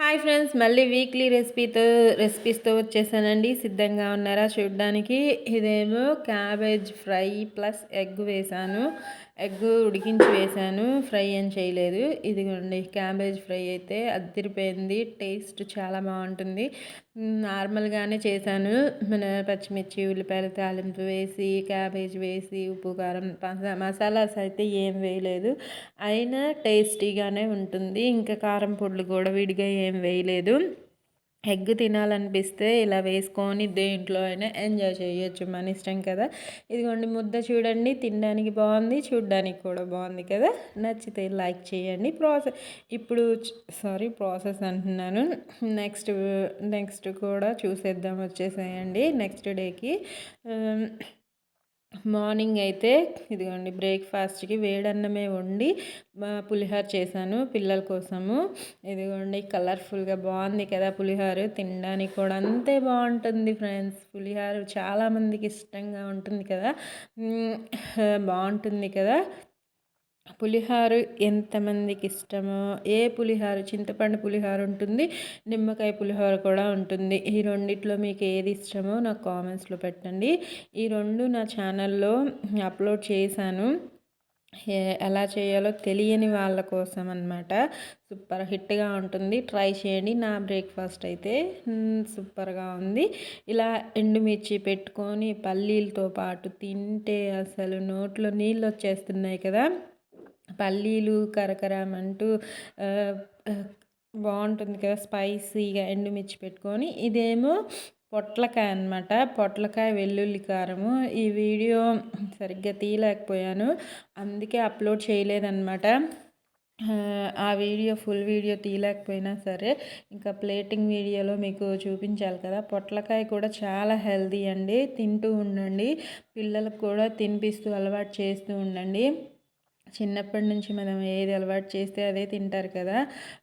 Hi friends మళ్ళీ weekly రెసిపీతో రెసిపీస్తో వచ్చేసానండి. సిద్ధంగా ఉన్నారా చూడడానికి? ఇదేమో క్యాబేజ్ ఫ్రై ప్లస్ ఎగ్ వేసాను. ఎగ్ ఉడికించి వేసాను ఫ్రై ఏం చేయలేదు. ఇదిగోండి క్యాబేజ్ ఫ్రై అయితే అద్దరిపోయింది టేస్ట్ చాలా బాగుంటుంది. నార్మల్గానే చేశాను. మన పచ్చిమిర్చి ఉల్లిపాయలు తాలింపు వేసి క్యాబేజ్ వేసి ఉప్పు కారం మసాలాస్ అయితే ఏం వేయలేదు. అయినా టేస్టీగానే ఉంటుంది. ఇంకా కారం పొడులు కూడా విడిగా ఏం వేయలేదు. ఎగ్ తినాలనిపిస్తే ఇలా వేసుకొని దేంట్లో అయినా ఎంజాయ్ చేయొచ్చు మన ఇష్టం కదా. ఇదిగోండి ముద్ద చూడండి తినడానికి బాగుంది చూడడానికి కూడా బాగుంది కదా. నచ్చితే లైక్ చేయండి. ప్రాసెస్ ఇప్పుడు సారీ ప్రాసెస్ అంటున్నాను. నెక్స్ట్ నెక్స్ట్ కూడా చూసేద్దాం వచ్చేసేయండి. నెక్స్ట్ డేకి మార్నింగ్ అయితే ఇదిగోండి బ్రేక్ఫాస్ట్కి వేడన్నమే వండి పులిహోర చేశాను పిల్లల కోసము. ఇదిగోండి కలర్ఫుల్గా బాగుంది కదా పులిహోర తినడానికి కూడా అంతే బాగుంటుంది ఫ్రెండ్స్. పులిహోర చాలామందికి ఇష్టంగా ఉంటుంది కదా. బాగుంటుంది కదా. పులిహోర ఎంతమందికి ఇష్టమో ఏ పులిహోర చింతపండు పులిహోర ఉంటుంది నిమ్మకాయ పులిహోర కూడా ఉంటుంది. ఈ రెండిట్లో మీకు ఏది ఇష్టమో నాకు కామెంట్స్లో పెట్టండి. ఈ రెండు నా ఛానల్లో అప్లోడ్ చేశాను. ఎలా చేయాలో తెలియని వాళ్ళ కోసం అనమాట సూపర్ హిట్గా ఉంటుంది. ట్రై చేయండి. నా బ్రేక్ఫాస్ట్ అయితే సూపర్గా ఉంది. ఇలా ఎండుమిర్చి పెట్టుకొని పల్లీలతో పాటు తింటే అసలు నోట్లో నీళ్ళు వచ్చేస్తున్నాయి కదా. పల్లీలు కరకరమంటూ బాగుంటుంది కదా స్పైసీగా ఎండుమిర్చి పెట్టుకొని. ఇదేమో పొట్లకాయ అనమాట పొట్లకాయ వెల్లుల్లి కారము. ఈ వీడియో సరిగ్గా తీయలేకపోయాను. అందుకే అప్లోడ్ చేయలేదన్నమాట. ఆ వీడియో ఫుల్ వీడియో తీయలేకపోయినా సరే ఇంకా ప్లేటింగ్ వీడియోలో మీకు చూపించాలి కదా. పొట్లకాయ కూడా చాలా హెల్దీ అండి. తింటూ ఉండండి. పిల్లలకు కూడా తినిపిస్తూ అలవాటు చేస్తూ ఉండండి. చిన్నప్పటి నుంచి మనం ఏది అలవాటు చేస్తే అదే తింటారు కదా.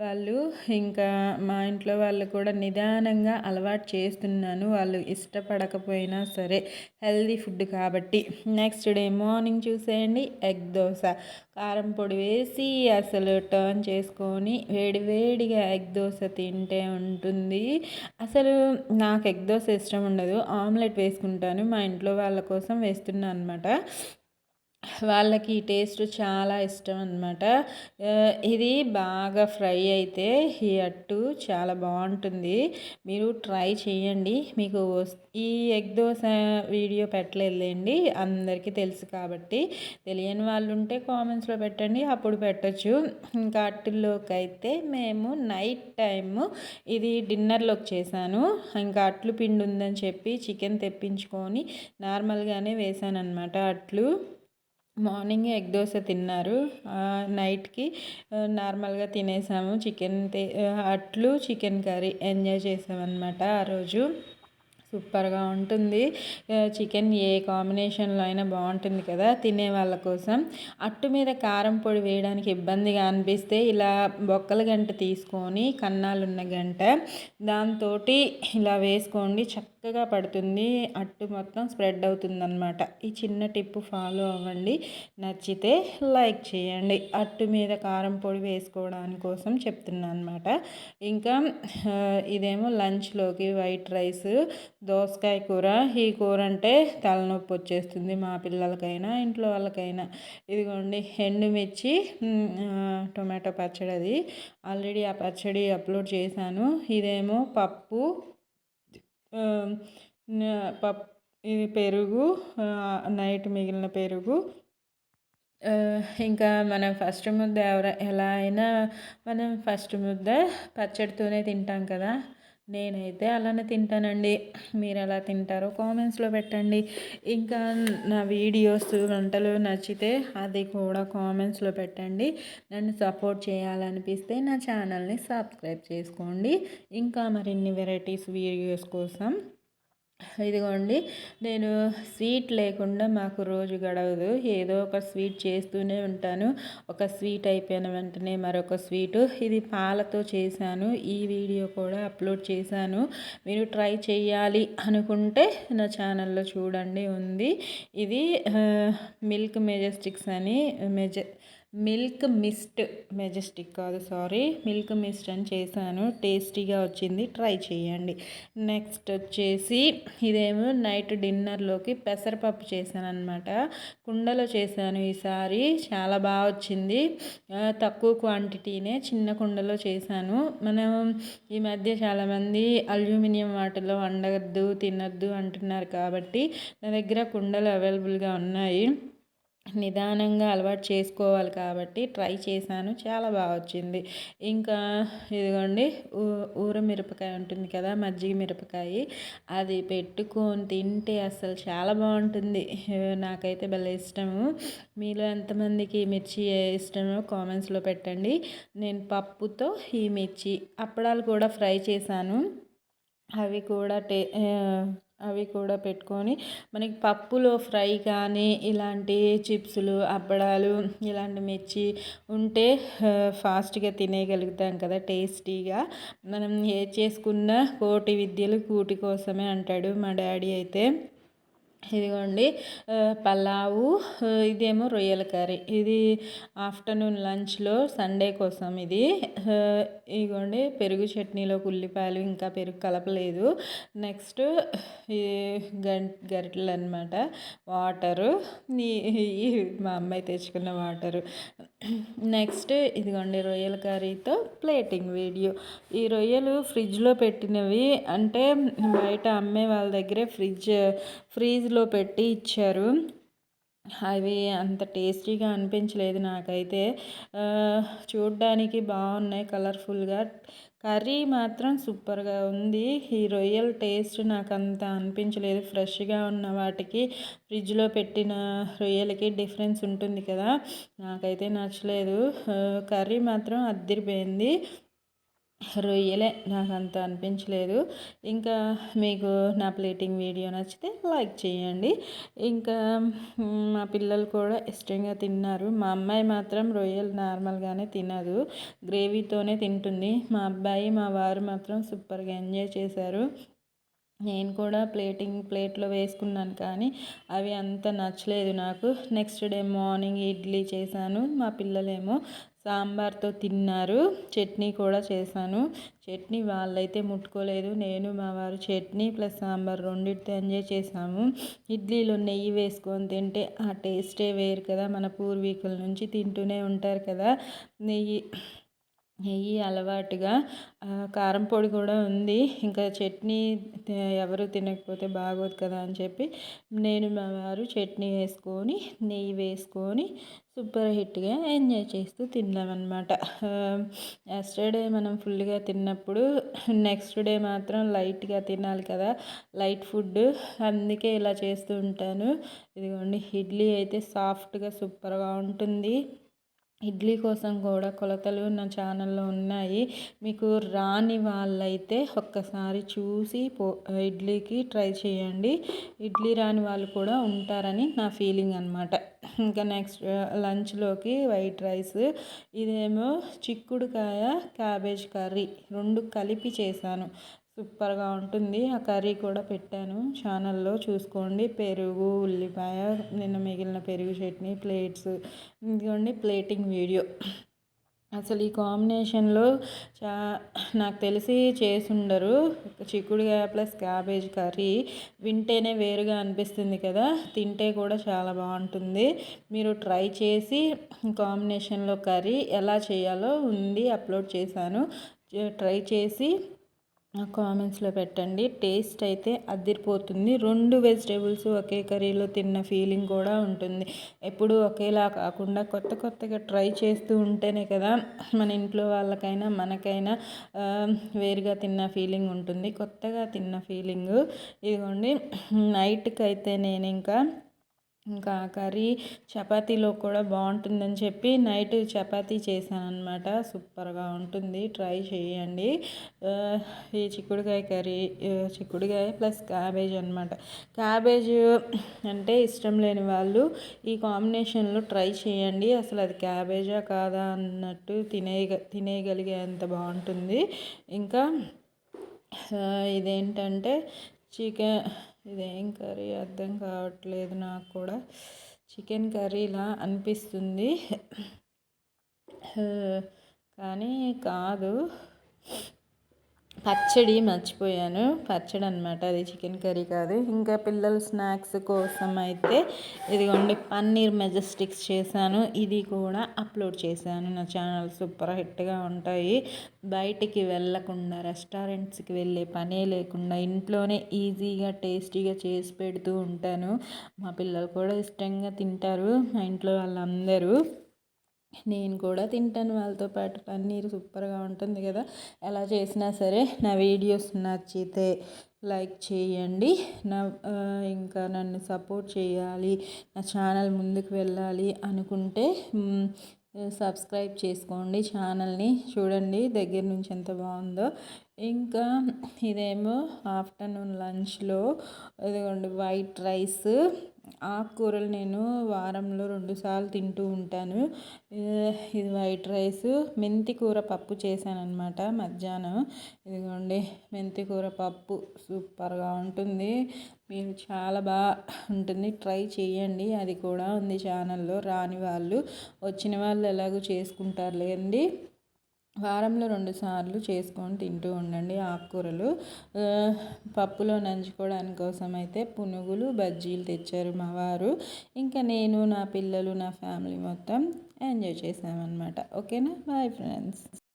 వాళ్ళు ఇంకా మా ఇంట్లో వాళ్ళు కూడా నిదానంగా అలవాటు చేస్తున్నాను. వాళ్ళు ఇష్టపడకపోయినా సరే హెల్దీ ఫుడ్ కాబట్టి. నెక్స్ట్ డే మార్నింగ్ చూసేయండి. ఎగ్ దోశ. కారం పొడి వేసి అసలు టర్న్ చేసుకొని వేడి వేడిగా ఎగ్ దోశ తింటే ఉంటుంది. అసలు నాకు ఎగ్ దోశ ఇష్టం ఉండదు. ఆమ్లెట్ వేసుకుంటాను. మా ఇంట్లో వాళ్ళ కోసం వేస్తున్నాను అనమాట వాళ్ళకి ఈ టేస్ట్ చాలా ఇష్టం అనమాట ఇది బాగా ఫ్రై అయితే ఈ అట్టు చాలా బాగుంటుంది. మీరు ట్రై చేయండి. మీకు ఈ ఎగ్ దోశ వీడియో పెట్టలేదులేండి. అందరికీ తెలుసు కాబట్టి తెలియని వాళ్ళు ఉంటే కామెంట్స్లో పెట్టండి. అప్పుడు పెట్టచ్చు. ఇంకా అట్టుల్లోకి అయితే మేము నైట్ టైము ఇది డిన్నర్లోకి చేశాను. ఇంకా అట్లు పిండి ఉందని చెప్పి చికెన్ తెప్పించుకొని నార్మల్గానే వేసాను అనమాట అట్లు. మార్నింగ్ ఎగ్ దోశ తిన్నారు. నైట్కి నార్మల్గా తినేసాము. చికెన్ అట్లు చికెన్ కర్రీ ఎంజాయ్ చేసామన్నమాట ఆ రోజు. సూపర్గా ఉంటుంది. చికెన్ ఏ కాంబినేషన్లో అయినా బాగుంటుంది కదా తినే వాళ్ళ కోసం. అట్టు మీద కారం పొడి వేయడానికి ఇబ్బందిగా అనిపిస్తే ఇలా బొక్కల గంట తీసుకొని కన్నాలున్న గంట దాంతో ఇలా వేసుకోండి చక్క చక్కగా పడుతుంది. అట్టు మొత్తం స్ప్రెడ్ అవుతుంది అనమాట ఈ చిన్న టిప్పు ఫాలో అవ్వండి. నచ్చితే లైక్ చేయండి. అట్టు మీద కారం పొడి వేసుకోవడానికి కోసం చెప్తున్నాను అనమాట ఇంకా ఇదేమో లంచ్లోకి వైట్ రైస్ దోసకాయ కూర. ఈ కూర అంటే తలనొప్పి వచ్చేస్తుంది మా పిల్లలకైనా ఇంట్లో వాళ్ళకైనా. ఇదిగోండి ఎండుమిర్చి టొమాటో పచ్చడి అది ఆల్రెడీ ఆ పచ్చడి అప్లోడ్ చేశాను. ఇదేమో పప్పు పప్ ఇది పెరుగు నైట్ మిగిలిన పెరుగు. ఇంకా మనం ఫస్ట్ ముద్ద ఎవర ఎలా అయినా మనం ఫస్ట్ ముద్ద పచ్చడితోనే తింటాం కదా. నేనైతే అలానే తింటానండి. మీరు ఎలా తింటారో కామెంట్స్లో పెట్టండి. ఇంకా నా వీడియోస్ వంటలు నచ్చితే అది కూడా కామెంట్స్లో పెట్టండి. నన్ను సపోర్ట్ చేయాలనిపిస్తే నా ఛానల్ని సబ్స్క్రైబ్ చేసుకోండి. ఇంకా మరిన్ని వెరైటీస్ వీడియోస్ కోసం ఇదిగోండి నేను స్వీట్ లేకుండా మాకు రోజు గడవదు. ఏదో ఒక స్వీట్ చేస్తూనే ఉంటాను. ఒక స్వీట్ అయిపోయిన వెంటనే మరొక స్వీటు. ఇది పాలతో చేశాను. ఈ వీడియో కూడా అప్లోడ్ చేశాను. మీరు ట్రై చేయాలి అనుకుంటే నా ఛానల్లో చూడండి. ఉంది. ఇది మిల్క్ మెజెస్టిక్స్ అని మెజ మిల్క్ మిస్ట్ మెజెస్టిక్ కాదు సారీ మిల్క్ మిస్ట్ అని చేశాను. టేస్టీగా వచ్చింది. ట్రై చేయండి. నెక్స్ట్ వచ్చేసి ఇదేమో నైట్ డిన్నర్లోకి పెసరపప్పు చేశాను అనమాట కుండలో చేశాను ఈసారి. చాలా బాగా వచ్చింది. తక్కువ క్వాంటిటీనే చిన్న కుండలో చేశాను. మనం ఈ మధ్య చాలామంది అల్యూమినియం వాటిలో వండద్దు తినద్దు అంటున్నారు కాబట్టి నా దగ్గర కుండలు అవైలబుల్గా ఉన్నాయి. నిదానంగా అలవాటు చేసుకోవాలి కాబట్టి ట్రై చేశాను. చాలా బాగా వచ్చింది. ఇంకా ఇదిగోండి ఊర మిరపకాయ ఉంటుంది కదా మజ్జిగ మిరపకాయ. అది పెట్టుకొని తింటే అసలు చాలా బాగుంటుంది. నాకైతే భలే ఇష్టము. మీలో ఎంతమందికి మిర్చి ఇష్టమో కామెంట్స్లో పెట్టండి. నేను పప్పుతో ఈ మిర్చి అప్పడాలు కూడా ఫ్రై చేశాను. అవి కూడా టే అవి కూడా పెట్టుకొని మనకి పప్పులో ఫ్రై కానీ ఇలాంటి చిప్సులు అప్పడాలు ఇలాంటి మిర్చి ఉంటే ఫాస్ట్గా తినేయగలుగుతాం కదా టేస్టీగా. మనం ఏ చేసుకున్న కోటి విద్యలు కూటి కోసమే అంటాడు మా డాడీ అయితే. ఇదిగోండి పలావు ఇదేమో రొయ్యల కర్రీ. ఇది ఆఫ్టర్నూన్ లంచ్లో సండే కోసం ఇది. ఇదిగోండి పెరుగు చట్నీలోకి ఉల్లిపాయలు ఇంకా పెరుగు కలపలేదు. నెక్స్ట్ ఈ గరిటెలు అనమాట వాటరు. మా అమ్మాయి తెచ్చుకున్న వాటరు. నెక్స్ట్ ఇదిగోండి రొయ్యల కర్రీతో ప్లేటింగ్ వీడియో. ఈ రొయ్యలు ఫ్రిడ్జ్లో పెట్టినవి అంటే బయట అమ్మే వాళ్ళ దగ్గరే ఫ్రిడ్జ్ ఫ్రిడ్జ్లో పెట్టి ఇచ్చారు. అవి అంత టేస్టీగా అనిపించలేదు నాకైతే. చూడ్డానికి బాగున్నాయి కలర్ఫుల్గా. కర్రీ మాత్రం సూపర్గా ఉంది. ఈ రొయ్యల టేస్ట్ నాకు అంత అనిపించలేదు. ఫ్రెష్గా ఉన్న వాటికి ఫ్రిడ్జ్లో పెట్టిన రొయ్యలకి డిఫరెన్స్ ఉంటుంది కదా. నాకైతే నచ్చలేదు. కర్రీ మాత్రం అద్దరిపోయింది. రొయ్యలే నాకు అంత అనిపించలేదు. ఇంకా మీకు నా ప్లేటింగ్ వీడియో నచ్చితే లైక్ చేయండి. ఇంకా మా పిల్లలు కూడా ఇష్టంగా తిన్నారు. మా అమ్మాయి మాత్రం రొయ్యలు నార్మల్గానే తినదు. గ్రేవీతోనే తింటుంది. మా అబ్బాయి మా వారు మాత్రం సూపర్గా ఎంజాయ్ చేశారు. నేను కూడా ప్లేటింగ్ ప్లేట్లో వేసుకున్నాను కానీ అవి అంత నచ్చలేదు నాకు. నెక్స్ట్ డే మార్నింగ్ ఇడ్లీ చేశాను. మా పిల్లలేమో సాంబార్తో తిన్నారు. చట్నీ కూడా చేశాను. చట్నీ వాళ్ళైతే ముట్టుకోలేదు. నేను మా వారు చట్నీ ప్లస్ సాంబార్ రెండింటితో ఎంజాయ్ చేసాము ఇడ్లీలో నెయ్యి వేసుకొని తింటే ఆ టేస్టే వేరు కదా. మన పూర్వీకుల నుంచి తింటూనే ఉంటారు కదా. నెయ్యి నెయ్యి అలవాటుగా కారం పొడి కూడా ఉంది. ఇంకా చట్నీ ఎవరు తినకపోతే బాగోదు కదా అని చెప్పి నేను మా వారు చట్నీ వేసుకొని నెయ్యి వేసుకొని సూపర్ హిట్గా ఎంజాయ్ చేస్తూ తిన్నామన్నమాట. ఎస్టర్డే మనం ఫుల్గా తిన్నప్పుడు నెక్స్ట్ డే మాత్రం లైట్గా తినాలి కదా లైట్ ఫుడ్. అందుకే ఇలా చేస్తూ ఉంటాను. ఇదిగోండి ఇడ్లీ అయితే సాఫ్ట్గా సూపర్గా ఉంటుంది. ఇడ్లీ కోసం కూడా కొలతలు నా ఛానల్లో ఉన్నాయి. మీకు రాని వాళ్ళైతే ఒక్కసారి చూసి పో ఇడ్లీకి ట్రై చేయండి. ఇడ్లీ రాని వాళ్ళు కూడా ఉంటారని నా ఫీలింగ్ అనమాట ఇంకా నెక్స్ట్ లంచ్లోకి వైట్ రైస్ ఇదేమో చిక్కుడుకాయ క్యాబేజ్ కర్రీ రెండు కలిపి చేశాను. సూపర్గా ఉంటుంది. ఆ కర్రీ కూడా పెట్టాను. ఛానల్లో చూసుకోండి. పెరుగు ఉల్లిపాయ నిన్న మిగిలిన పెరుగు చట్నీ ప్లేట్స్. ఇదిగోండి ప్లేటింగ్ వీడియో. అసలు ఈ కాంబినేషన్లో చా నాకు తెలిసి చేసుండరు. చిక్కుడుకాయ ప్లస్ క్యాబేజ్ కర్రీ వింటేనే వేరుగా అనిపిస్తుంది కదా. తింటే కూడా చాలా బాగుంటుంది. మీరు ట్రై చేసి కాంబినేషన్లో కర్రీ ఎలా చేయాలో ఉంది అప్లోడ్ చేశాను. ట్రై చేసి కామెంట్స్లో పెట్టండి. టేస్ట్ అయితే అదిరిపోతుంది. రెండు వెజిటేబుల్స్ ఒకే కర్రీలో తిన్న ఫీలింగ్ కూడా ఉంటుంది. ఎప్పుడు ఒకేలా కాకుండా కొత్త కొత్తగా ట్రై చేస్తూ ఉంటేనే కదా మన ఇంట్లో వాళ్ళకైనా మనకైనా వేరుగా తిన్న ఫీలింగ్ ఉంటుంది. కొత్తగా తిన్న ఫీలింగ్ ఇదిగోండి. నైట్కి అయితే నేను ఇంకా ఇంకా కర్రీ చపాతీలో కూడా బాగుంటుందని చెప్పి నైట్ చపాతీ చేశాను అనమాట సూపర్గా ఉంటుంది. ట్రై చేయండి. ఈ చిక్కుడుకాయ కర్రీ చిక్కుడుకాయ ప్లస్ క్యాబేజ్ అనమాట క్యాబేజ్ అంటే ఇష్టం లేని వాళ్ళు ఈ కాంబినేషన్లో ట్రై చేయండి. అసలు అది క్యాబేజా కాదా అన్నట్టు తినే తినేయగలిగేంత బాగుంటుంది. ఇంకా ఇదేంటంటే చికెన్ ఇదేం కర్రీ అర్థం కావట్లేదు నాకు కూడా. చికెన్ కర్రీలా అనిపిస్తుంది. కానీ కాదు. పచ్చడి మర్చిపోయాను. పచ్చడి అనమాట అది చికెన్ కర్రీ కాదు. ఇంకా పిల్లల స్నాక్స్ కోసం అయితే ఇదిగోండి పన్నీర్ మెజెస్టిక్స్ చేశాను. ఇది కూడా అప్లోడ్ చేశాను. నా ఛానల్ సూపర్ హిట్గా ఉంటాయి. బయటికి వెళ్ళకుండా రెస్టారెంట్స్కి వెళ్ళే పనే లేకుండా ఇంట్లోనే ఈజీగా టేస్టీగా చేసి పెడుతూ ఉంటాను. మా పిల్లలు కూడా ఇష్టంగా తింటారు. మా ఇంట్లో వాళ్ళందరూ నేను కూడా తింటాను వాళ్ళతో పాటు. పన్నీర్ సూపర్గా ఉంటుంది కదా. ఎలా చేసినా సరే నా వీడియోస్ నచ్చితే లైక్ చేయండి. నా ఇంకా నన్ను సపోర్ట్ చేయాలి. నా ఛానల్ ముందుకు వెళ్ళాలి అనుకుంటే సబ్స్క్రైబ్ చేసుకోండి ఛానల్ని. చూడండి దగ్గర నుంచి ఎంత బాగుందో. ఇంకా ఇదేమో ఆఫ్టర్నూన్ లంచ్లో ఇదిగోండి వైట్ రైస్. ఆకుకూరలు నేను వారంలో రెండుసార్లు తింటూ ఉంటాను. ఇది వైట్ రైస్. మెంతి కూర పప్పు చేశాను మధ్యాహ్నం. ఇదిగోండి మెంతి కూర పప్పు సూపర్గా ఉంటుంది. మీరు చాలా బాగా ఉంటుంది. ట్రై చేయండి. అది కూడా ఉంది ఛానల్లో. రాని వాళ్ళు వచ్చిన వాళ్ళు ఎలాగో చేసుకుంటారు లేండి వారంలో రెండు సార్లు చేసుకొని తింటూ ఉండండి ఆకుకూరలు. పప్పులో నంచుకోవడానికి కోసం అయితే పునుగులు బజ్జీలు తెచ్చారు మా వారు. ఇంకా నేను నా పిల్లలు నా ఫ్యామిలీ మొత్తం ఎంజాయ్ చేసామన్నమాట. ఓకేనా? Bye friends.